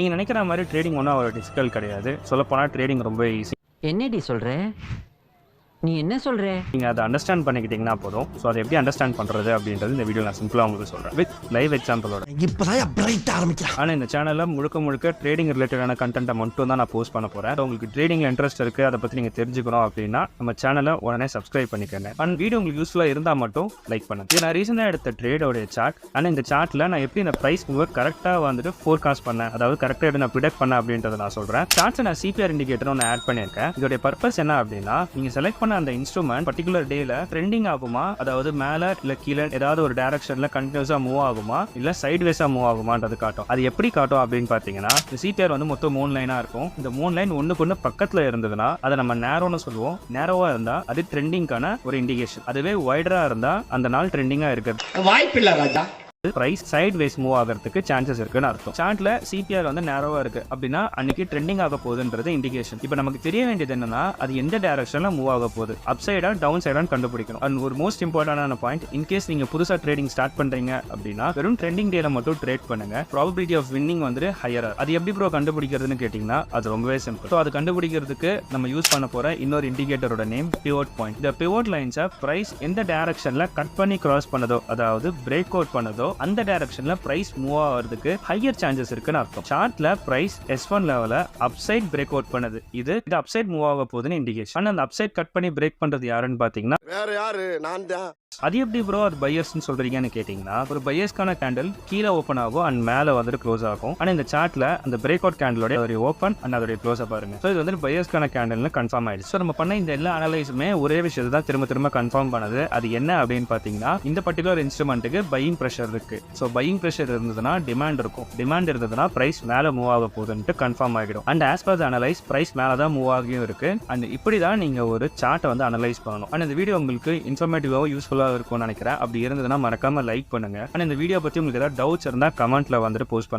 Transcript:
நீங்கள் நினைக்கிற மாதிரி ட்ரேடிங் ஒன்றும் அவ்வளோ டிஃபிகல்ட் கிடையாது. சொல்லப்போனால் ட்ரேடிங் ரொம்ப ஈஸி என்னடி சொல்கிறேன் நீ என்ன சொல்ற? நீங்கள் அதை அண்டர்ஸ்டாண்ட் பண்ணிக்கிட்டீங்கன்னா போதும். ஸோ அதை எப்படி அண்டர்ஸ்டாண்ட் பண்ணுறது அப்படின்றது இந்த வீடியோ நான் சிம்பிளாக உங்களுக்கு சொல்கிறேன் வித் லைவ் எக்ஸாம்பிளோட இப்பதான் பிரைட் ஆரம்பிக்கிறான் ஆனால் இந்த சேனலில் முழுக்க முழுக்க ட்ரேடிங் ரிலேட்டடான கண்டென்ட்டை மட்டும் தான் நான் போஸ்ட் பண்ண போகிறேன் உங்களுக்கு ட்ரேடிங்கில் இன்ட்ரெஸ்ட் இருக்குது அதை பற்றி நீங்கள் தெரிஞ்சுக்கணும் அப்படின்னா நம்ம சேனலை உடனே சப்ஸ்கிரைப் பண்ணிக்கோங்க. அண்ட் வீடியோ உங்களுக்கு யூஸ்ஃபுல்லாக இருந்தால் மட்டும் லைக் பண்ணுங்க. நான் ரீசெண்டாக எடுத்த ட்ரேடோடைய சார்ட் ஆனால் இந்த சார்ட்டில் நான் எப்படி இந்த ப்ரைஸ் மூவை கரெக்டாக வந்துட்டு ஃபோர்காஸ்ட் பண்ணேன்? அதாவது கரெக்டாக எப்படி நான் ப்ரிடெக்ட் பண்ணேன் அப்படின்றத நான் சொல்கிறேன் சார்ட்ஸை நான் சிபிஆர் இண்டிகேட்டர் ஒன்று ஆட் பண்ணியிருக்கேன். இதோடைய பர்பஸ் என்ன அப்படின்னா நீங்கள் செலக்ட் பண்ண அந்த இன்ஸ்ட்ருமெண்ட் பர்டிகுலர் டேல ட்ரெண்டிங் ஆகுமா? அதாவது மேலே இல்லை கீழே ஏதாவது ஒரு டைரக்ஷன்ல கண்டினியூஸா மூவ் ஆகுமா? இல்லை சைட் வேஸா மூவ் ஆகுமான்றது காட்டும். அது எப்படி காட்டும் அப்படின்னு பார்த்தீங்கன்னா இந்த சிபிஆர் வந்து மொத்தம் மூணு லைனாக இருக்கும். இந்த மூணு லைன் ஒன்றுக்கு ஒன்று பக்கத்தில் இருந்ததுன்னா அதை நம்ம நேரோன்னு சொல்லுவோம். நேரோவா இருந்தால் அது ட்ரெண்டிங்கான ஒரு இண்டிகேஷன் அதுவே ஒய்டரா இருந்தால் அந்த நாள் ட்ரெண்டிங்காக இருக்குது வாய்ப்பில்லை ராஜா. பிரைஸ் சைட் வேஸ் மூவ் ஆகிறதுக்கு சான்சஸ் இருக்குன்னு அர்த்தம். சார்ட்ல சிபிஆர் வந்து நேரோவா இருக்கு. அப்படின்னா அன்னைக்கு ட்ரெண்டிங் ஆக போகுதுன்றது இண்டிகேஷன் இப்போ நமக்கு தெரிய வேண்டியது என்னன்னா அது எந்த டைரக்ஷன்ல மூவ் ஆக போகுது? அப் சைடா டவுன் சைடான்னு கண்டுபிடிக்கணும். அண்ட் ஒரு மோஸ்ட் இம்பார்ட்டன்டான பாயிண்ட் இன்கேஸ் நீங்க புதுசா ட்ரேடிங் ஸ்டார்ட் பண்றீங்க அப்படின்னா வெறும் ட்ரெண்டிங் டேல மட்டும் ட்ரேட் பண்ணுங்க. ப்ராபபிலிட்டி ஆஃப் வின்னிங் வந்து ஹையர் அது எப்படி ப்ரோ கண்டுபிடிக்கிறதுன்னு கேட்டீங்கன்னா அது ரொம்பவே சிம்பிள் ஸோ அது கண்டுபிடிக்கிறதுக்கு நம்ம யூஸ் பண்ண போற இன்னொரு இண்டிகேட்டரோட நேம் பிவோட் பாயிண்ட் இந்த பிவோட் லைன்ஸை பிரைஸ் எந்த டைரக்ஷன்ல கட் பண்ணி கிராஸ் பண்ணதோ அதாவது பிரேக் அவுட் பண்ணதோ அந்த டைரக்ஷன்ல பிரைஸ் மூவ் ஆகிறதுக்கு ஹையர் சான்சஸ் இருக்குன்னு அர்த்தம். சார்ட்ல பிரைஸ் எஸ் ஒன் லெவல அப்சைட் பிரேக் அவுட் பண்ணுது. இது இது அப்சைட் மூவ் ஆக போகுதுன்னு இண்டிகேஷன் ஆனா அந்த அப்சைட் கட் பண்ணி பிரேக் பண்றது யாருன்னு பாத்தீங்கன்னா வேற யாரு? நான் தான். அது எப்படி ப்ரோ அது பையர்ஸ்னு சொல்றீங்கன்னு கேட்டிங்கன்னா ஒரு பையர்ஸ்க்கான கேண்டில் கீழே ஓப்பன் ஆகும் அண்ட் மேலே வந்துட்டு க்ளோஸ் ஆகும். ஆனால் இந்த சார்ட்ல அந்த பிரேக் அவுட் கேண்டிலோட ஒரு ஓப்பன் அண்ட் அதோடைய க்ளோஸ் பாருங்க. ஸோ இது வந்து பையர்ஸ்க்கான கேண்டில்னு கன்ஃபார்ம் ஆயிடுச்சு. ஸோ நம்ம பண்ண இந்த எல்லா அனலைஸுமே ஒரே விஷயத்தை தான் திரும்ப திரும்ப கன்ஃபார்ம் பண்ணது. அது என்ன அப்படின்னு பார்த்தீங்கன்னா இந்த பர்டிகுலர் இன்ஸ்ட்ருமெண்ட்டுக்கு பையிங் ப்ரெஷர் இருக்கு. ஸோ பையிங் ப்ரெஷர் இருந்ததுன்னா டிமாண்ட் இருக்கும். டிமாண்ட் இருந்ததுன்னா பிரைஸ் மேலே மூவ் ஆக போகுதுன்ட்டு கன்ஃபார்ம் ஆகிடும். And as per analyse price மேலே தான் மூவ் ஆகியும் இருக்கு. அண்ட் இப்படி தான் நீங்கள் ஒரு சார்ட்டை வந்து அனலைஸ் பண்ணணும். அண்ட் இந்த வீடியோ உங்களுக்கு இன்ஃபர்மேட்டிவாக யூஸ்ஃபுல்லாக இருக்கும்னு நினைக்கிறேன். அப்படி இருந்ததுன்னா மறக்காம லைக் பண்ணுங்க. அண்ட் இந்த வீடியோ பற்றி உங்களுக்கு ஏதாவது டவுட்ஸ் இருந்தால் கமெண்ட்ல வந்துட்டு போஸ்ட் பண்ணுங்க.